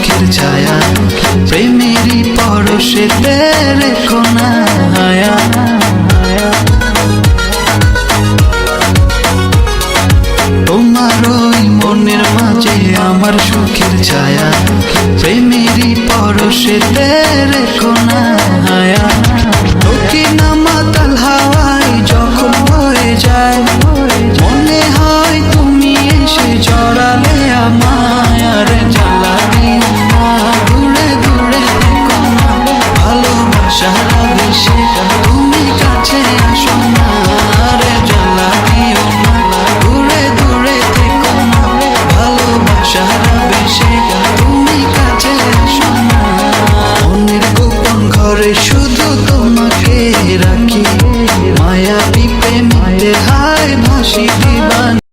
মুখের ছায়া প্রেমের পরশে রেখো না তোমার ওই মনের মাঝে আমার সুখের ছায়া প্রেমের পরশে রেখো না আয়া সারা তুমি কাছে আসো না। রে জ্বালা দিও না। দূরে দূরে তুমি কাছে আসো না। শুধু তোমাকে রাখি। মায়া পিপে মায়ের হায় ভাসি দিবান